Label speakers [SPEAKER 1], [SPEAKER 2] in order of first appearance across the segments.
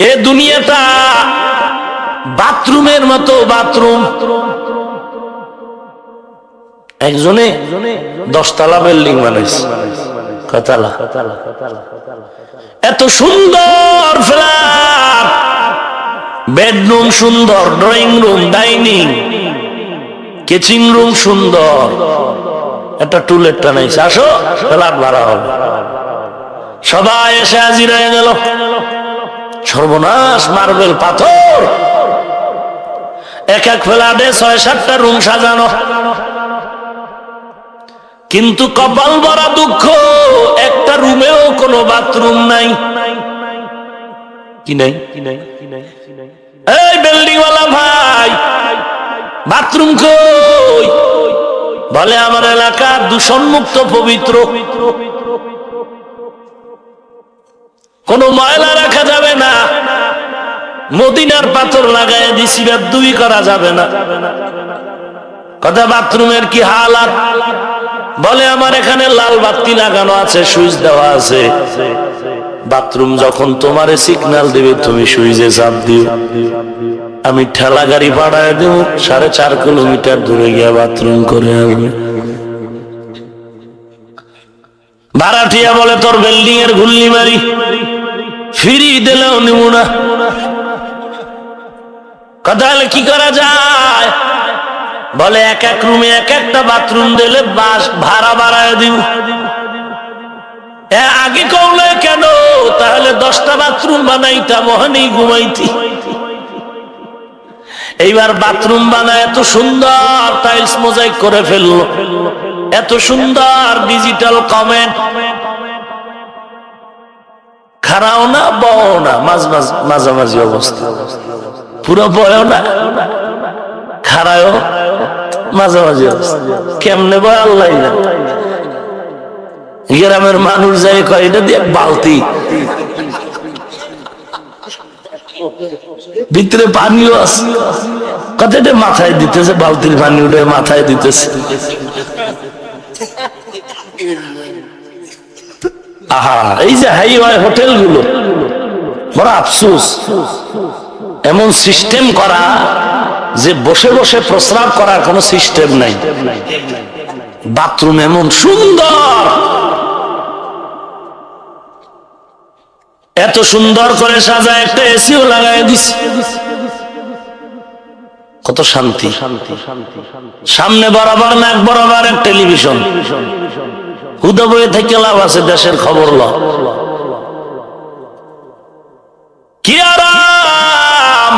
[SPEAKER 1] এ দুনিয়াটা বাথরুমের মতো বাথরুম। একজনে দশতলা বিল্ডিং বানাইছে। কতলা? এত সুন্দর ফ্ল্যাট। বেডরুম সুন্দর, drawing room, dining, kitchen room সুন্দর। একটা টুলেট টানাইছে আসো, ফ্ল্যাট ভাড়া হবে। সবাই এসে হাজির হয়ে গেল। সর্বনাশ মার্বেল পাথর। এক এক ফ্ল্যাটে ছয় সাতটা রুম সাজানো। কিন্তু কপাল ভরা দুঃখ একটা রুমেও কোনো বাথরুম নাই। কি নাই? কি নাই কি নাই এই বিল্ডিং ওয়ালা ভাই বাথরুম কই? বলে আমার এলাকা দূষণ মুক্ত পবিত্র। কোন ময়লা রাখা যাবে না। মদিনার পাথর লাগাই দিছি দুই করা যাবে না। কথা বাথরুমের কি হালাত? বলে, আমার এখানে লাল বাতি লাগানো আছে, সুইচ দেওয়া আছে। বাথরুম যখন তোমারে সিগন্যাল দিবে, তুমি সুইচে চাপ দিও। আমি ঠেলা গাড়ি পাঠায় দেব, সাড়ে চার কিলোমিটার দূরে গিয়ে বাথরুম করে আসবে। ভাড়াটিয়া বলে, তোর বিল্ডিং এর গুল্লি মারি। ফিরি দিলেও নিব না। কথা হলে, কি করা যায়? বলে, এক এক রুমে এক একটা বাথরুম দিলে বাস ভাড়া বাড়ায় দিব। আগে কৌলে কেন? তাহলে দশটা বাথরুম বানাইতাম, ওখানেই ঘুমাইতি। এইবার বাথরুম বানায় এত সুন্দর টাইলস মোজাইক করে ফেলল। এত সুন্দর ডিজিটাল কমেন্ট খারাও না বও না, মাঝ মাঝ মাঝামাঝি অবস্থা। পুরো বয়ও না, খারায়ও মাঝামাঝি অবস্থা। কেমনে বয় আল্লাহ গ্রামের মানুষ যাই কয়, এটা দিয়ে বালতি। ভিতরে পানিও আছে কথাটা মাথায় দিতেছে, বালতির পানি উঠে মাথায় দিতেছে। আহা, এই যে হাইওয়ে হোটেলগুলো বড় আফসুস। এমন সিস্টেম করা যে বসে বসে প্রস্রাব করার কোনো সিস্টেম নাই। বাথরুম এমন সুন্দর। এত সুন্দর করে সাজায়, একটা এসিও লাগাই দিছে। কত শান্তি। সামনে বরাবর নাক বরাবর এক টেলিভিশন। হুদা বইয়ে থেকে লাভ আছে, দেশের খবর ল। কি আরাম!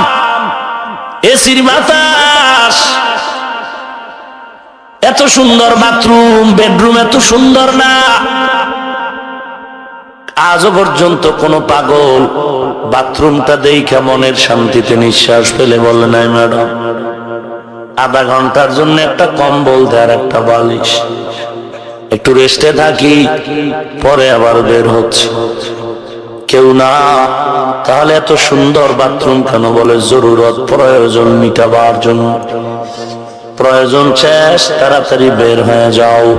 [SPEAKER 1] এসির বাতাস। এত সুন্দর বাথরুম, বেডরুম এত সুন্দর না। আজও পর্যন্ত কোন পাগল বাথরুমটা দেখা মনের শান্তিতে নিঃশ্বাস ফেলে বলে নাই, ম্যাডাম। আধা ঘণ্টার জন্য একটা কম্বল দেয় একটা বালিশ। একটু রেস্টে থাকি, পরে আবার বের হচ্ছে। কেউ না, তাহলে এত সুন্দর বাথরুম কেন বলে? জরুরত, প্রয়োজন মিটাবার জন্য। প্রয়োজন শেষ, তাড়াতাড়ি বের হয়ে যাও।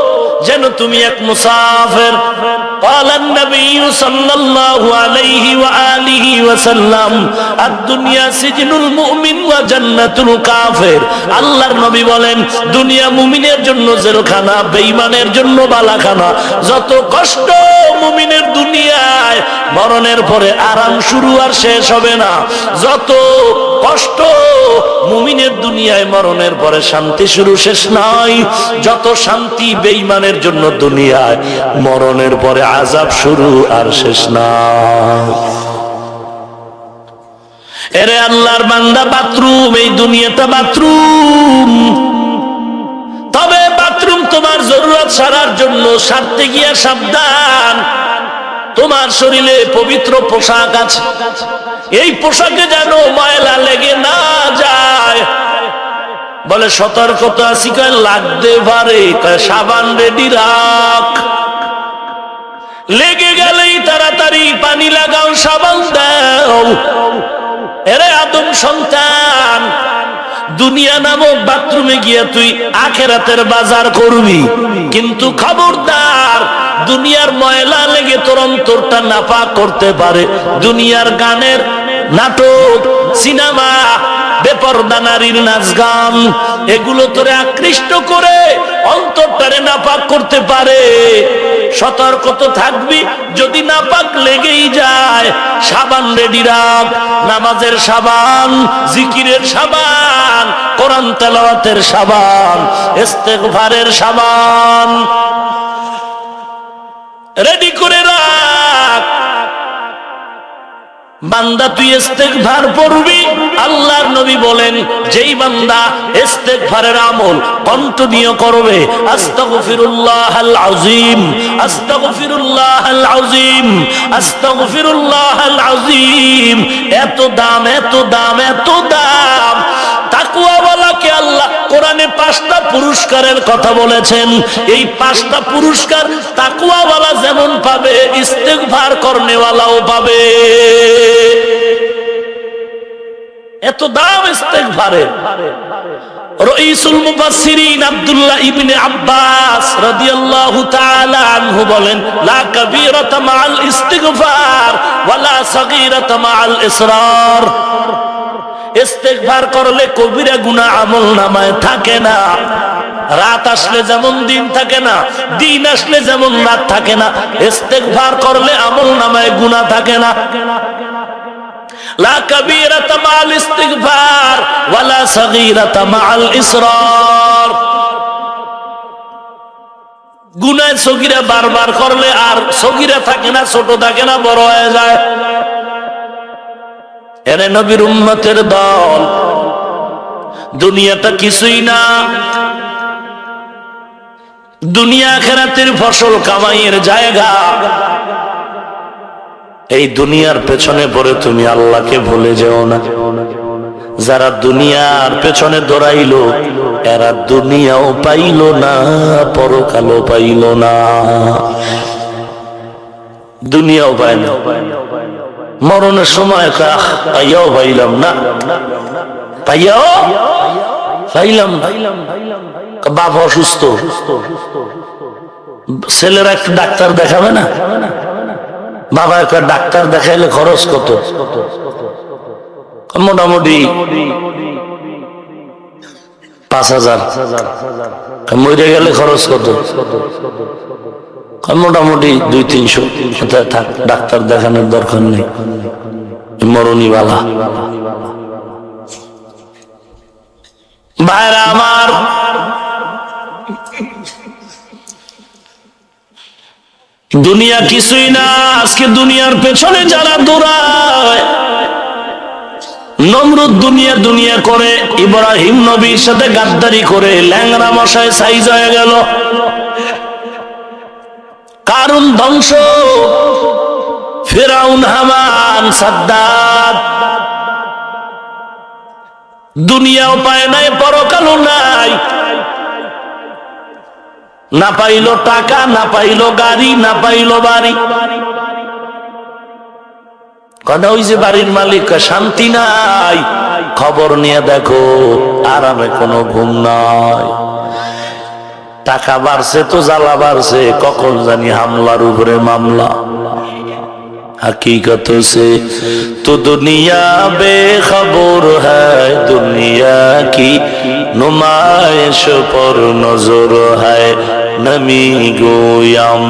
[SPEAKER 1] যেন তুমি এক মুসাফির قال النبي صلى الله عليه وآله وسلم الدنيا سجن المؤمن وجنة الكافر আল্লাহর নবী বলেন দুনিয়া মুমিনের জন্য জেলখানা বেঈমানের জন্য বালাখানা যত কষ্ট মুমিনের দুনিয়ায় মরণের পরে আরাম শুরু আর শেষ হবে না যত কষ্ট। মুমিনের দুনিয়ায় মরণের পরে শান্তি শুরু শেষ নয় যত শান্তি বেঈমানের জন্য দুনিয়ায়, মরণের পরে আজাব শুরু আর শেষ নয় এরে আল্লাহর বান্দা, বাথরুম, এই দুনিয়াটা বাথরুম। তবে বাথরুম তোমার জরুরত সারার জন্য সারতে গিয়া সাবধান। তোমার শরীরে পবিত্র পোশাক আছে। এই পোশাকে যেন ময়লা লেগে না যায়। বলে সতর্কত আছি লাগতে পারে সাবান রেডি রাখ। লেগে গেলেই তাড়াতাড়ি পানি লাগাও, সাবান দাও। এরে আদম সন্তান, দুনিয়া নামক বাথরুমে গিয়ে তুই আখেরাতের বাজার করবি। কিন্তু খবরদার দুনিয়ার ময়লা লেগে তোর অন্তরটা নাপাক করতে পারে। দুনিয়ার গানের নাটক, সিনেমা বেপরদা নারীর নাচ গান, এগুলো তোরে আকৃষ্ট করে অন্তরটারে নাপাক করতে পারে। সতর্ক তো থাকবি, যদি নাপাক লেগেই যায়, সাবান রেডি রাখ, নামাজের সাবান, জিকিরের সাবান, কোরআন তেলাওয়াতের সাবান, ইস্তেগফারের সাবান। রেডি করে রাখ। বান্দা, তুই ইস্তেগফার পড়বি। আল্লাহর নবী বলেন, যেই বান্দা ইস্তেগফারের আমল কন্টিনিউ করবে আযীম আযীম আযীম। এত দাম এত দাম এত দাম। আল্লাহ কোরআনে পাঁচটা পুরস্কারের কথা বলেছেন। এই পাঁচটা পুরস্কার তাকুয়াওয়ালা যেমন পাবে, ইস্তেগফার করনেওয়ালাও পাবে। এত দাম ইস্তেগফারের। রইসুল মুফাসসিরিন আব্বাস বলেন, লা ইস্তেগফার করলে কবিরা গুনাহ আমল নামায় থাকে না। রাত আসলে যেমন দিন থাকে না, দিন আসলে যেমন রাত থাকে না, ইস্তেগফার করলে আমল নামায় গুনাহ থাকে না। লা কাবীরাতা মাআল ইস্তিগফার ওয়ালা সাগীরাতা মাআল ইসরার। গুনায় সগীরা বারবার করলে আর সগীরা থাকে না, ছোট থাকে না, বড় হয়ে যায়। এনে নবীর উম্মতের দল। দুনিয়াটা কিছুই না। দুনিয়া খেরাতের ফসল কামাইয়ের জায়গা। এই দুনিয়ার পেছনে পড়ে তুমি আল্লাহকে ভুলে যেও না। যারা দুনিয়ার পেছনে দৌড়াইলো, এরা দুনিয়াও পাইল না, পরকালও পাইল না। দুনিয়াও পায় না। মরণের সময় পাইয়াও পাইলাম না। পাইয়াও পাইলাম বাপ অসুস্থ। ছেলেরা একটা ডাক্তার দেখাবে না? বাবা একটা ডাক্তার দেখাইলে খরচ কত? মোটামুটি পাঁচ হাজার। মরে গেলে খরচ কত? মোটামুটি দুই, তিনশো। থাক, ডাক্তার দেখানোর দরকার নেই। মরণীবালা ভাইরা আমার, দুনিয়া কিছুই না, আজকে দুনিয়ার পেছনে যারা দৌড়ায়, নমরুদ দুনিয়া দুনিয়া করে, ইব্রাহিম নবীর সাথে গাদ্দারি করে ল্যাংরা মশায় সাইজ হয়ে গেল। কারণ ধ্বংস। ফেরাউন, হামান সাদ্দাত দুনিয়াও পায় নাই, পরকালও নাই। না পাইলো টাকা, না পাইলো গাড়ি, না পাইলো বাড়ি। কথা ওই যে বাড়ির মালিক, শান্তি নাই। খবর নিয়ে দেখো, আরামে কোনো ঘুম নাই। টাকা বাড়ছে তো জ্বালা বাড়ছে, কখন জানি হামলার উপরে মামলা। হাকিগত সে তো দুনিয়া বেখবর হ্যায় দুনিয়া কি নুমায় পর নজর হ্যায় নমি গোয়াম